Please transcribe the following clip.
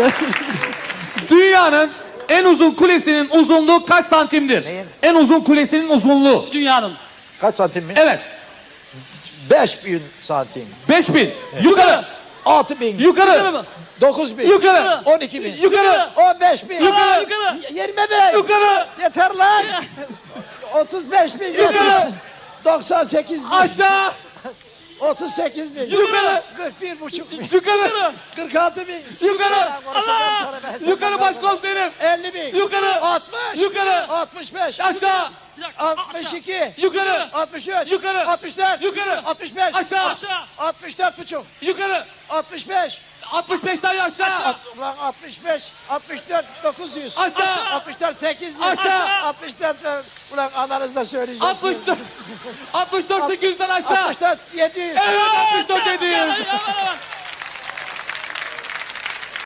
ya. Dünyanın en uzun kulesinin uzunluğu kaç santimdir? Neyin? En uzun kulesinin uzunluğu. Dünyanın. Kaç santim mi? Evet. 5000 santim. 5000. Yukarı. 6000. Yukarı Yukarı. mı? 9000. Yukarı. 12000. Yukarı. 15000. Yukarı, yukarı. 25000. Yukarı. Yeter lan. 35 bin. Yukarı. 98 bin. Aşağı. 38 bin. Yukarı. 41 buçuk bin. Yukarı. 46 bin. Yukarı. Allah. Yukarı başkomiserim. 50 bin. Yukarı. 60. Yukarı. 65. Aşağı. 62. Yukarı. 63. Yukarı. 64. Yukarı. 65. Aşağı. Aşağı. 64 buçuk. Yukarı. 65. 65 tane aşağı. At, ulan 65, 64, 900. Aşağı. 64, 800. Aşağı. 64, e, ulan ananıza söyleyeceğim. 64. 64 800'den aşağı. 64, 700. Evet 64 700. Aman aman.